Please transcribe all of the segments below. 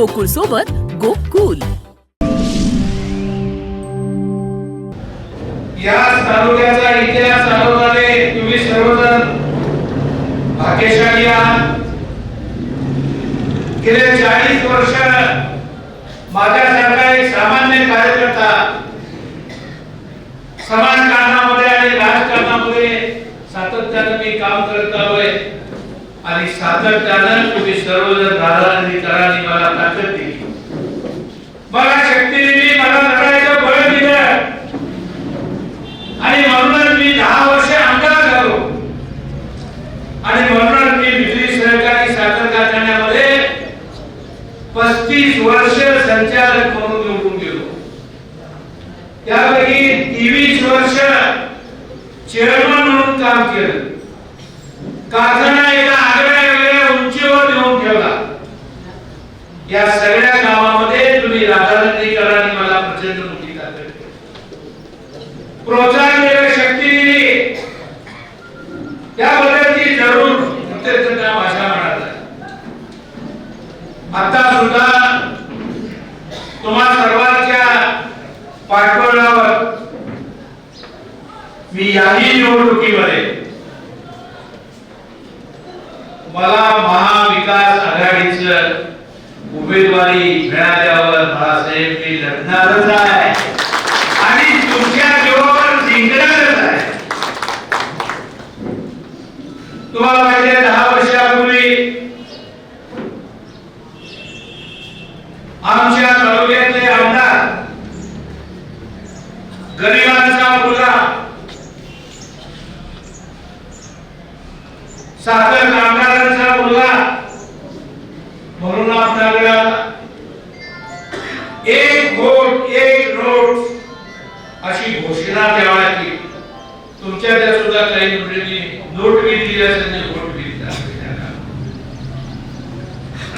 गोकुळ सोबत गोकुल. या तालुक्याचा इतिहास चालवणारे तुम्ही सर्वजण भाग्यशाली आहात. गेले चाळीस वर्ष माझ्यासारखा एक सामान्य कार्यकर्ता समाजकारणामध्ये आणि राजकारणामध्ये सातत्याने मी काम करत आलोय. आणि सातत्यानं तुम्ही सर्वजण दादा तरानी मला ताकद दिली मला शक्ती दिली मला लढायचं बळ दिलं आणि म्हणूनच मी दहा वर्ष आमदार झालो आणि म्हणूनच मी बिजली सहकारी साखर कारखान्यामध्ये पस्तीस वर्ष संचालक म्हणून निवडून गेलो त्यापैकी तेवीस वर्ष चेअरमन म्हणून काम केलं कारखाना एका आगळ्या वेगळ्या उंचीवर नेऊन ठेवला या सगळ्या कामामध्ये तुम्ही राधानंदीकरांनी मला प्रचंड मोठी ताकद दिली. प्रोत्साहन दिलं शक्ती दिली त्याबद्दलची जरूर कृतज्ञता माझ्या मनात आहे आता सुद्धा तुम्हा सर्वांच्या पाठबळावर मी याही निवडणुकीमध्ये मला महाविकास आघाडीचं उमेदवारी मिळाल्यावर बाळासाहेब मी लढणारच आहे. आणि तुमच्या जीवावर जिंकणारच आहे. तुम्हाला माहिती आहे दहा वर्षापूर्वी आमच्या तालुक्यातले आमदार गरिबांचा मुलगा साखर कामगारांचा मुलगा. म्हणून आपल्याला एक वोट एक नोट अशी घोषणा ठेवायची तुमच्या सुद्धा काही नोट घेतली असेल आणि वोट घेतला असेल त्याला.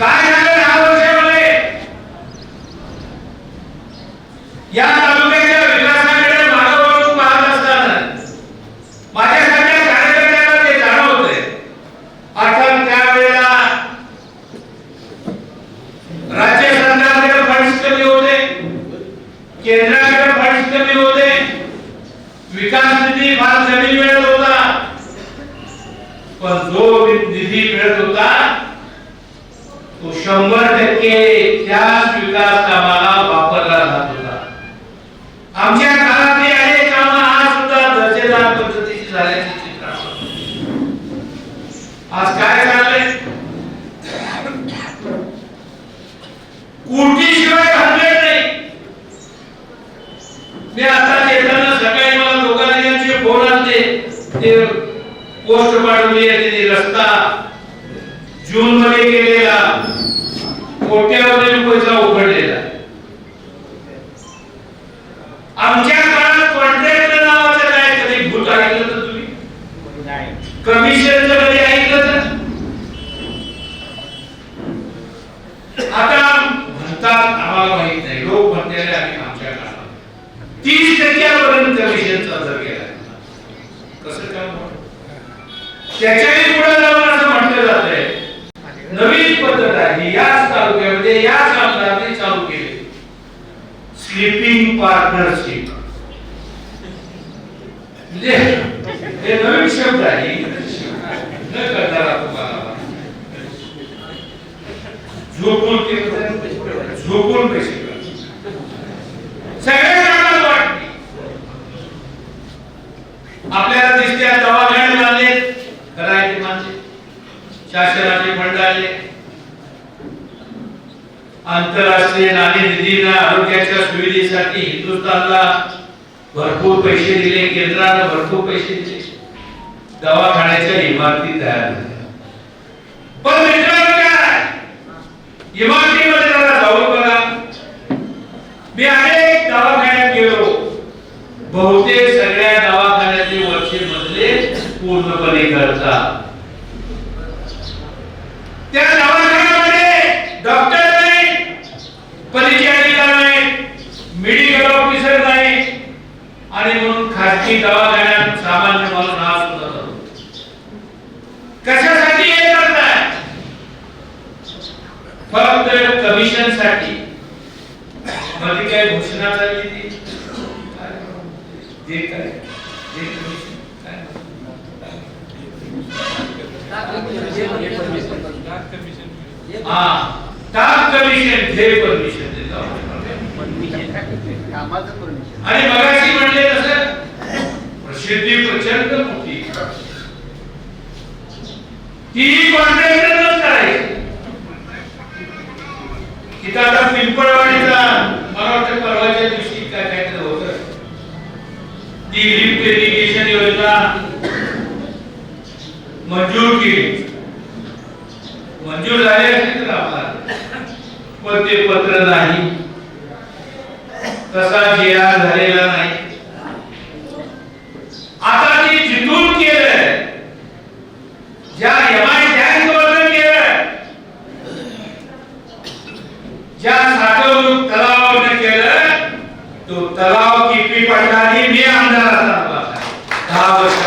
काय झालं दहा वर्षामध्ये या तालुक्याच्या विकासाकडे मागं वळून पाहत असताना माझ्यासारख्या कार्यकर्त्यांना ते जाणवतंय अर्थात त्यावेळेला राज्य सरकारकडे फंड्स कमी होते केंद्राकडे फंड्स कमी होते. विकास निधी फार कमी मिळत होता. पण जो निधी मिळत होता तो शंभर टक्के त्याच विकास कामाला वापरला जात होता आमच्या काळातली अनेक कामं आज सुद्धा दर्जेदार पद्धतीची झाल्याचे चित्र आहे. आज काय झालंय कुर्तीशिवाय हरकत नाही मी आता येताना सकाळी मला लोकांचे फोन आले ते पोस्ट पाठवली आहे त्यांनी रस्ता जून मध्ये केलेला कोट्यावधी पैसा उघडलेला. आमच्या काळात कॉन्ट्रॅक्ट नावाचं काय? कधी भूत ऐकलं तर तुम्ही? कमिशनचं कधी ऐकलं तर? आता म्हणतात आम्हाला माहीत नाही. लोक म्हणते आम्ही आमच्या काळात. तीस टक्क्यापर्यंत कमिशनचा दर गेला. कसं होणार? त्याच्याही पुढे जाऊन असं म्हटलं जातंय नवीन पद्धत आहे याच तालुक्यामध्ये याच आमदारांनी चालू केली स्लीपिंग पार्टनरशिप. म्हणजे हे नवीन शब्द आहे न करणारा तुम्हाला. झोपून झोपून पैसे सगळ्या कामाला वाटते आपल्याला दिसते आज दवाखाने बांधले करायचे माणसे. शासनाचे फंड आले. आंतरराष्ट्रीय नाणे नाणेनिधीनं आरोग्याच्या सुविधेसाठी हिंदुस्थानला भरपूर पैसे दिले केंद्रानं भरपूर पैसे दिले. दवाखान्याच्या इमारती तयार झाल्या. पण मित्रांनो काय? इमारतीमध्ये जरा जाऊन बघा. मी अनेक दवाखान्यात गेलो. बहुतेक सगळ्या दवाखान्याचे वर्षे मधले पूर्णपणे करतात त्या दवाखान्यामध्ये डॉक्टर नाही परिचारिका नाही मेडिकल ऑफिसर नाही आणि म्हणून खाजगी दवाखान्यात सामान्य माणूस हा सुद्धा. कशासाठी हे करताय? फक्त कमी कमिशनसाठी. मध्ये काय घोषणा झाली ती? जे काय जे कमिशन हा जे परमिशन आणि मगाशी म्हणले तसं शेती प्रचंड मोठी. ती कॉन्ट्रॅक्टरच करायची. तिथं आता पिंपळवाडीचा मला वाटतं परवाच्या दिवशी काय काय तर होतं. ती लिफ्ट इरिगेशन योजना मंजूर केली. मंजूर झाले असते तर आपला पण ते पत्र नाही. तसा जे झालेला नाही. आता ते जिथून केलं ज्या एमआय टँक वर केलं ज्या साठवणूक तलावावर केलं तो तलाव किपी पडणारी मी आमदार असताना दहा वर्ष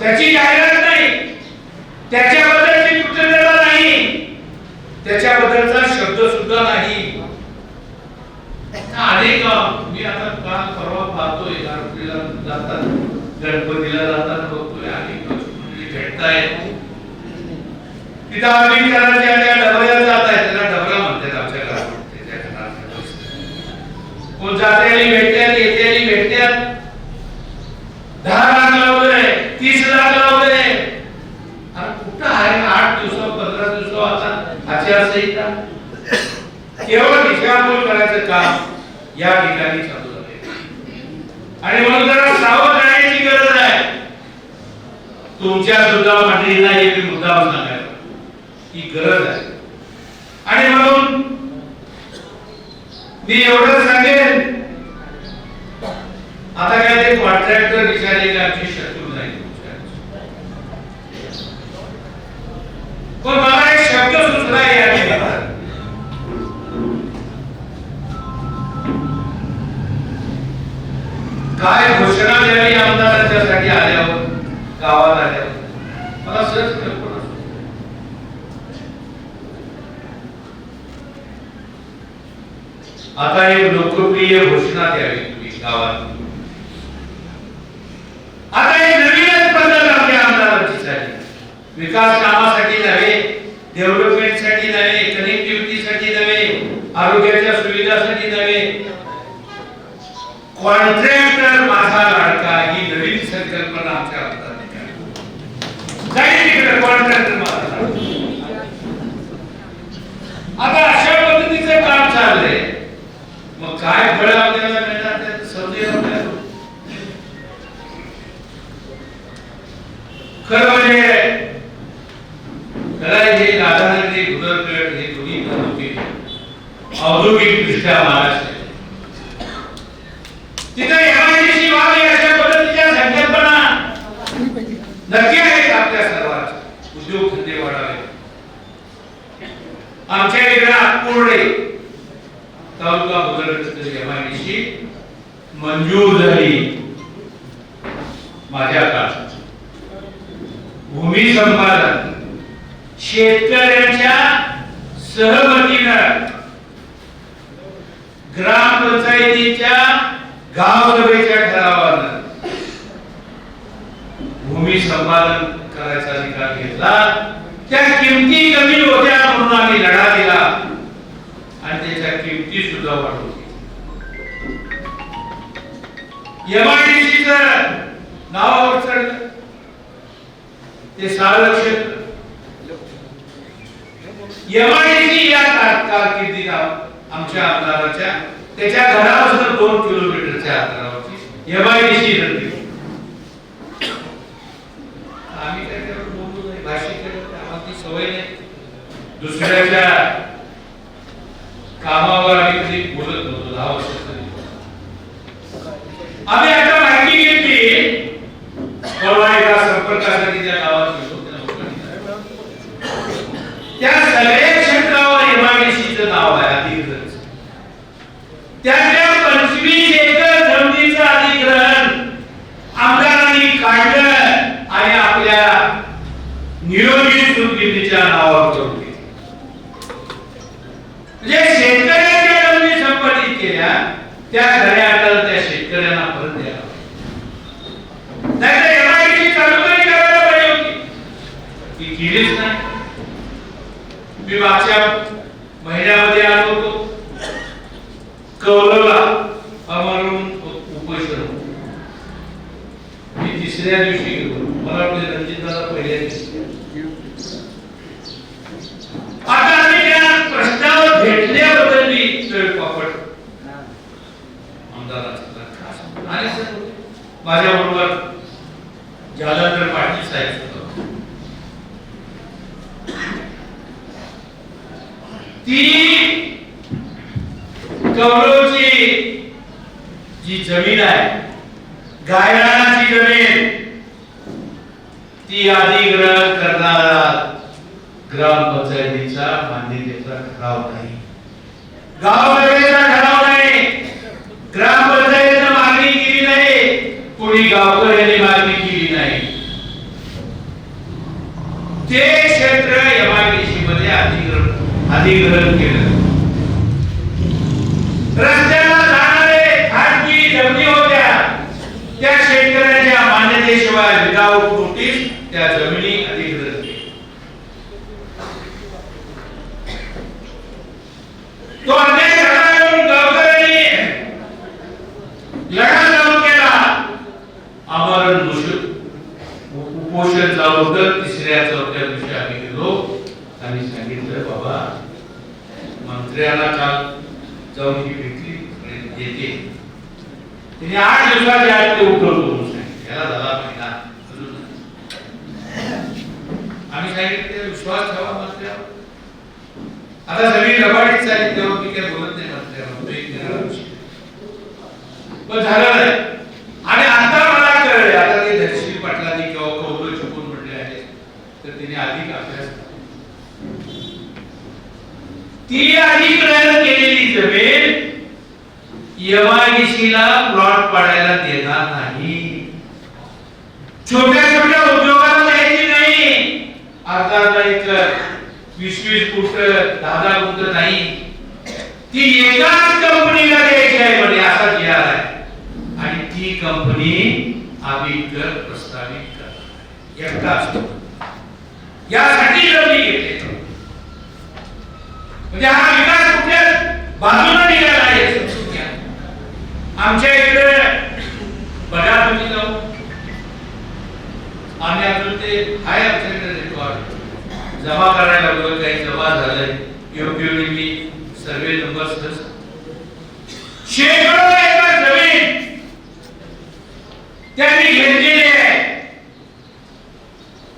त्याची जाहिरात नाही त्याच्याबद्दलची कृतज्ञता नाही त्याच्याबद्दलचा शब्द सुद्धा नाही अनेक मी आता काल परवा पाहतोय गणपतीला जातात गणपतीला जातात बघतोय अनेक मंडळी भेटतायत तिथं आम्ही डबऱ्या जात आहे त्याला डबरा म्हणतात आमच्या घरात. कोण जात्याली भेटतात येत्याली भेटतात दहा लाख लावलंय तीस लाख लावलंय अरे कुठं आहे? आठ दिवस पंधरा दिवस आता आचारसंहिता केवळ दिशाभूल करायचं काम या ठिकाणी चालू झाले आणि म्हणून जरा सावध राहण्याची गरज आहे. तुमच्या सुद्धा मंडळींना एक मुद्दा होणार ही गरज आहे. आणि म्हणून मी एवढं सांगेन आता काय ते कॉन्ट्रॅक्टर विचारले का आमची शत्रू नाही. पण मला एक शब्द सुचला या ठिकाणी काय घोषणा द्यावी आमदारांच्यासाठी आल्या गावात आल्यावर मला सहज कल्पना सुचली. आता एक लोकप्रिय घोषणा द्यावी तुम्ही गावात. आता एक नवीनच पद्धत आपल्या आमदारांची झाली विकास कामासाठी नव्हे डेव्हलपमेंटसाठी नव्हे कनेक्टिव्हिटीसाठी नव्हे आरोग्याच्या सुविधासाठी नव्हे. कॉन्ट्रॅक्टर माझा लाडका ही नवीन संकल्पना आमच्या हातात कॉन्ट्रॅक्टर माझा लाडका. आता अशा पद्धतीचं काम चाललंय मग काय फळ आपल्याला मिळणार ते समजेल आपल्याला खरं म्हणजे खरं हे राधानगरी गुजरगड हे दोन्ही तालुके औद्योगिक दृष्ट्या महाराष्ट्र तिथे एमआयडीसी व्हावी अशा पद्धतीच्या संकल्पना नक्की आहेत आपल्या सर्वांच्या उद्योग धंदे वाढावे आमच्या इकडे नागपूरडे तालुका बुजरगड एमआयडीसी मंजूर झाली माझ्या काळात भूमी संपादन. शेतकऱ्यांच्या सहमतीनं ग्रामपंचायतीच्या गाव सभेच्या ठरावानं. भूमी संपादन करायचा निकाल घेतला. त्या किमती कमी होत्या म्हणून आम्ही लढा दिला. आणि त्याच्या किमती सुद्धा वाढवली. एमआयडीसीच नाव चढलं ते सारं लक्ष एमआयडीसी या कार- कारकिर्दीत आमच्या आमदाराच्या त्याच्या घरापासून दोन किलोमीटरच्या अंतरावरची एमआयडीसी नदी आम्ही काय त्यावर बोललो नाही भाषिक आम्हाला ती सवय नाही. दुसऱ्याच्या कामावर आम्ही कधी बोलत नव्हतो दहा वर्ष आम्ही शेतकऱ्याच्या नावावर करून म्हणजे शेतकऱ्याच्या जमिनी संपादित केल्या त्या घड्या आता त्या शेतकऱ्यांना परत द्यायला नाहीतर एमआयडीची केलीच नाही. मी मागच्या महिन्यामध्ये आलो होतो. कौलवला अमरून उपसर मी तिसऱ्या दिवशी माझ्या बरोबर जालंधर पाटील साहेब ती कौरवची जी जमीन आहे गायराची जमीन ती अधिग्रहण करणारा ग्रामपंचायतीचा मान्यतेचा ठराव नाही. गाव ठराव नाही. ग्राम कोणी गावकर यांनी मागणी केली नाही. ते क्षेत्र एमआयडीसी मध्ये अधिग्रहण अधिग्रहण केलं. रस्त्याला जाणारे खाजगी जमिनी होत्या. त्या शेतकऱ्यांच्या मान्यतेशिवाय विदाऊट नोटीस त्या जमिनी अधिग्रहण केल्या तो अन्याय करणाऱ्यावरून गावकऱ्यांनी लढा चालू केला आमरण उपोषण उपोषण चालू होतं तिसऱ्या चौथ्या दिवशी आम्ही गेलो आणि सांगितलं बाबा मंत्र्याला काल जाऊन ही भेटली येते मी आठ दिवसाच्या आत ते उठवतो म्हणून सांगितलं याला झाला महिना आम्ही सांगितले विश्वास ठेवा मंत्र्यावर आता सगळी लबाडीच चालली तेव्हा मी काही बोलत नाही मंत्र्यावर तो एक निराळा विषय. पण झालं नाही. आणि आता मला कळले आता ते धनश्री पाटलांनी किंवा कौल चुकून म्हटले आहे तर तिने अधिक अभ्यास केला. ती अधिक प्रयत्न एमआयडीसी प्लॉट पाडायला देणार नाही. छोट्या छोट्या उद्योगाला द्यायची नाही. अर्धा अर्धा एकर वीस वीस फूट दहा दहा फूट नाही. ती एकाच कंपनीला द्यायची आहे म्हणजे असा जी आहे. आणि ती कंपनी आम्ही कर प्रस्तावित करणार एकटाच यासाठी जमिनी घेतली. म्हणजे हा विकास कुठल्या बाजूला निघाला आहे हे समजून घ्या. आमच्या इकडे बघा तुम्ही जाऊ. आम्ही अजून ते आहे आमच्याकडे रेकॉर्ड जमा करायला लागलो काही जमा झालंय. योग्य वेळी मी सर्वे नंबर शेकडो एकर जमीन त्यांनी घेतलेली आहे.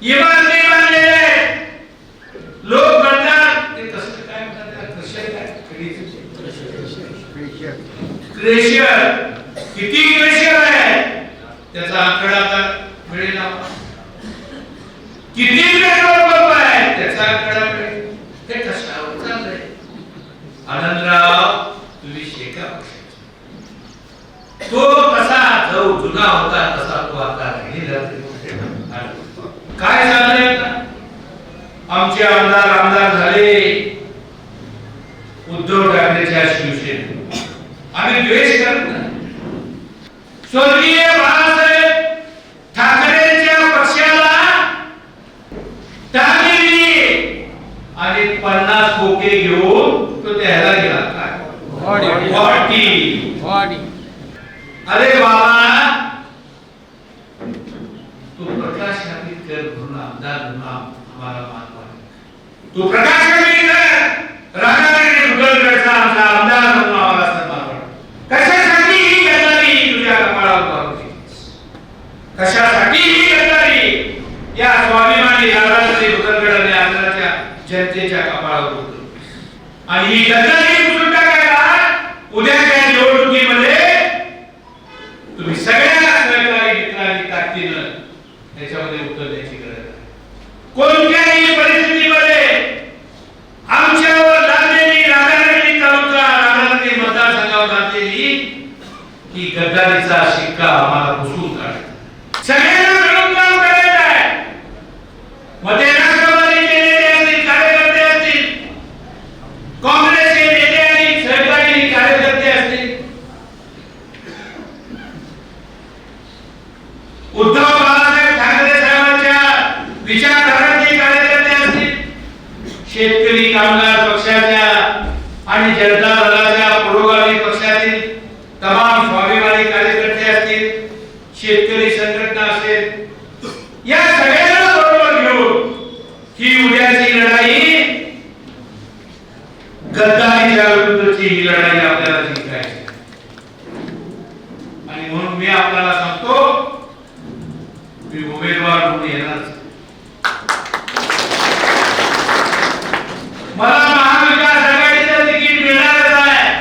इमारत बांधलेल्या आहेत लोक म्हणतात ते कसं काय म्हणतात त्याला? क्रशर काय ग्लेशियर. किती ग्लेशियर आहे? त्याचा आकडा आता मिळेल किती पेट्रोल पंप आहे? त्याचा आकडा मिळेल. ते कशावर चाललंय? आनंदराव तुम्ही शेका तो कसा जो जुना होता तसा तो आता राहिलेला काय चाललंय आमचे आमदार आमदार झाले. आम्ही द्वेष करत नाही स्वर्गीय बाळासाहेब ठाकरेंच्या पक्षाला टाळी दिली आणि पन्नास खोके घेऊन तो त्याला गेला काय? गुवाहाटी अरे बाबा तू प्रकाश आंबेडकर म्हणून आमदार म्हणून आम- आम्हाला मान वाटतो तू प्रकाश आंबेडकर राधाकृष्ण दुधलगडचा आमचा आमदार म्हणून आम्हाला सन्मान वाटतो कशासाठी ही गद्दारी तुझ्या कपाळावर बांधली कशासाठी ही गद्दारी या स्वाभिमानी राधाकृष्ण दुधलगड आणि आंध्राच्या जनतेच्या कपाळावर उतरवली. आणि ही गद्दारी उचलून टाकायला उद्याच्या निवडणुकीमध्ये तुम्ही सगळ्या सहकारी मित्रांनी ताकदीनं त्याच्यामध्ये उत्तर द्यायची गरज आहे कोणत्याही परिस्थितीमध्ये आमच्यावर लादलेली राधानगरी तालुका राधानगरी मतदारसंघावर लादलेली ही गद्दारीचा शिक्का आम्हाला पुसून काढ सगळ्यांना मिळून काम करायचं आहे मग ते राष्ट्रवादीचे नेते असतील कार्यकर्ते असतील काँग्रेसचे नेते आणि सहकारी कार्यकर्ते असतील उद्धव बाळासाहेब ठाकरे साहेबांच्या विचारधाराचे कार्यकर्ते शेतकरी कामगार पक्षाच्या आणि जनता दलाच्या पुरोगामी पक्षातील तमाम स्वाभिमानी कार्यकर्ते असतील शेतकरी संघटना असेल या सगळ्यांना बरोबर घेऊन ही उद्याची लढाई गद्दारीच्या विरुद्धची ही लढाई आपल्याला जिंकायची आणि म्हणून मी आपल्याला सांगतो मी उमेदवार म्हणून येणार मला महाविकास आघाडीचं तिकीट मिळणारच आहे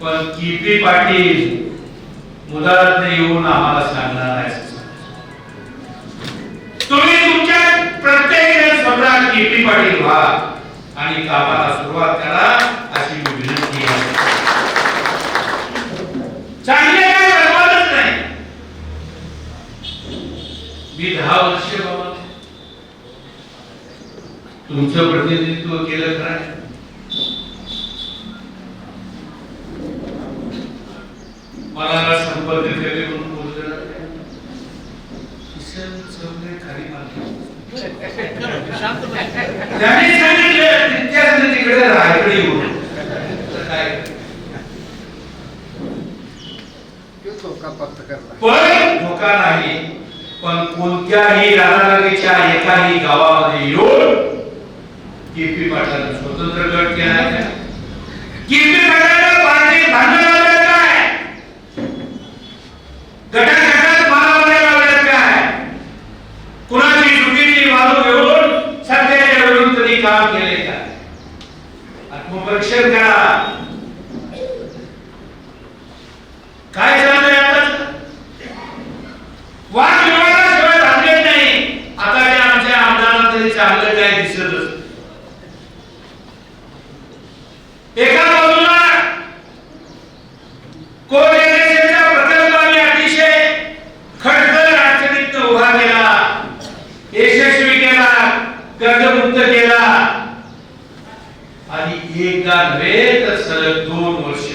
पण किपी पाटील मुदात येऊन आम्हाला सांगणार आहे तुम्ही तुमच्या प्रत्येक जण स्वतः किपी पाटील व्हा आणि कामाला सुरुवात करा अशी विनंती आहे चांगले काय बरबादच नाही मी दहा वर्ष बाबा तुमचं प्रतिनिधित्व केलं खरं मला संपर्क केले म्हणून बोलले जाते. किसन खाली मारली. त्यांनी तिकडे रायकडे येऊ पण धोका नाही पण कोणत्याही राधानगरीच्या एकाही गावामध्ये येऊन केपी पाटलांना स्वतंत्र गट केला. केपी पार्टी भांडण लावलं काय गटागटात मारामाऱ्या लावल्यात काय कुणाची चुकीची बाजू घेऊन सत्याच्या विरुद्ध त्यांनी काम केले का आत्मपरीक्षण करा काय चाललंय आता वाद विवादाशिवाय भांडण नाही आता त्या आमच्या आमदारांना तरी चांगलं काय दिसतच एका बाजूला कोऑर्डिनेशनचा प्रकल्प आम्ही अतिशय खडतर अडचणीत उभा केला यशस्वी केला कर्जमुक्त केला आणि एकदा नव्हे तर सलग दोन वर्ष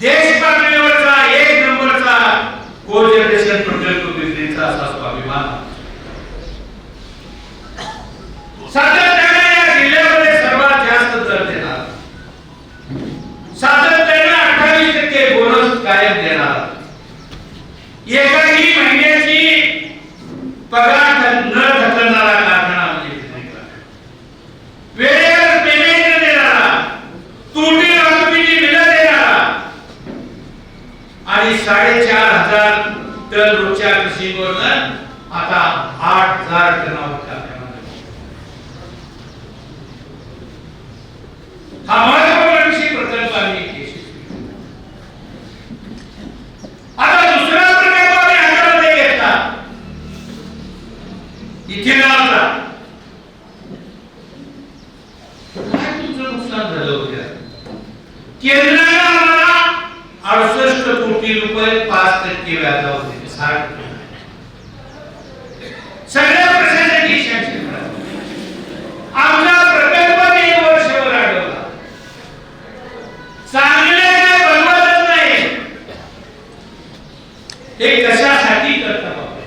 देश पातळीवरचा एक नंबरचा कोजनरेशन प्रकल्प बिजलीचा असा स्वाभिमान सातत्याने या जिल्ह्यामध्ये सर्वात जास्त दर देणार सातत्याने अठ्ठावीस टक्के बोनस कायम देणार एकाही महिन्याची पगार थ- न ढकलणारा कारखाना म्हणजे बिजली कारखाना. वेळेवर पेमेंट देणारा तुटी वाहतुकीची बिलं देणारा आणि साडेचार हजार टन रोजच्या कृषीवर आता आठ हजार टनावर कारखाना हा प्रकल्प आम्ही आता दुसरा प्रकल्प आम्ही नाही घेतला इथेनॉलचा काय तुमचं नुकसान झालं आम्हाला अडुसष्ट कोटी रुपये पाच टक्के व्याजावर दिले साठ टक्के सगळ्या प्रशासकीय क्षेत्रात आमचा प्रकल्प एक वर्षभर अडवला चांगले काय बनवतच नाही हे कशासाठी करता बाबा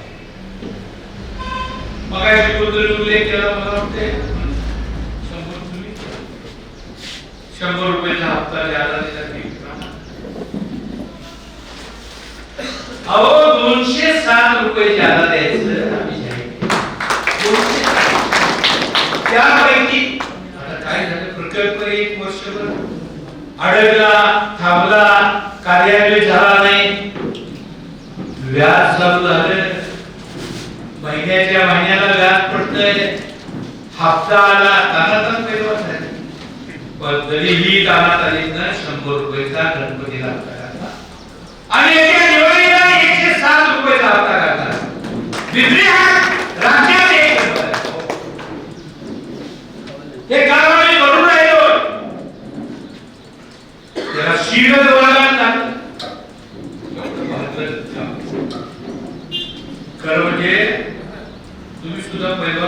मगाशी कुठतरी उल्लेख केला मला वाटते शंभर तुम्ही शंभर रुपयाचा हप्ता ज्यादा दिला ते अहो दोनशे सात रुपये ज्यादा द्यायचं आम्ही जाहीर केलं. दोनशे सात. त्यापैकी आता काय झालं प्रकल्प एक वर्षभर अडकला थांबला कार्यान्वित झाला नाही व्याज चालू झालं महिन्याच्या महिन्याला व्याज पडतंय. हप्ता आला तानातच पेरवत नाही. पण तरीही दानात आली ना शंभर रुपयेचा गणपती हप्ता आणि एका दिवाळीला एकशे सात रुपयेचा हप्ता घातला बिजली हा राज्यात एक हे काम आम्ही करून राहिलो त्याला शीड द्वारा लागतं. एवढं महत्त्वाचं काम. खरं म्हणजे तुम्ही सुद्धा पहिला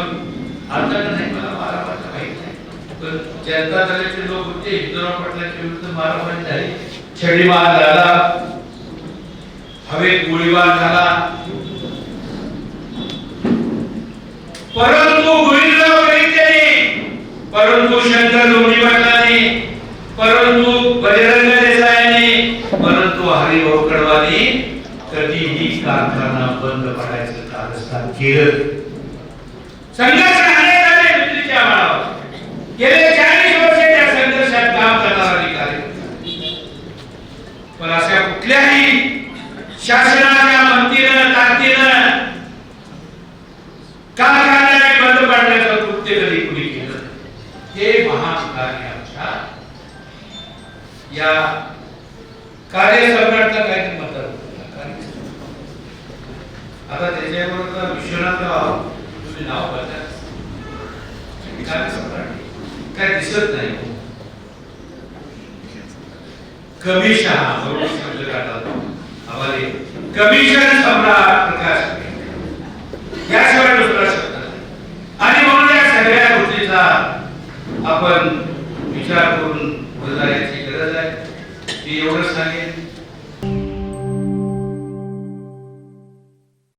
आता नाही? मला मारामारी माहीत नाही. पण जनता दलाचे लोक होते हिंदुराव पाटलाच्या विरुद्ध मारामारी झाली. छडीमार झाला. हवेत गोळीबार झाला. परंतु गोविंदराव करीत परंतु शंकर लोणी पाटलांनी परंतु बजरंग देसाईंनी परंतु हरिभाऊ बंद पडायचं कारस्थान केलं. संघर्ष अनेक झाले विक्रीच्या बळावर गेले चाळीस वर्ष त्या संघर्षात काम करणारा अधिकारी. पण अशा कुठल्याही शासनाच्या मंत्रीनं ताकदीनं कारखान्याने बंद पाडण्याचं कृत्य कधी कुणी केलं हे महाधिकारी आमच्या या कार्यसम्राटला काय म्हणतात आता त्याच्याबरोबर विश्वनाथराव तुम्ही नाव काय दिसत नाही. कमी शहा शब्द काढला. आम्हाला कमिशन सम्राट प्रकाश याशिवाय दुसरा शब्द आणि म्हणून या सगळ्या गोष्टीचा आपण विचार करून पुढे गरज आहे. ती एवढंच सांगेल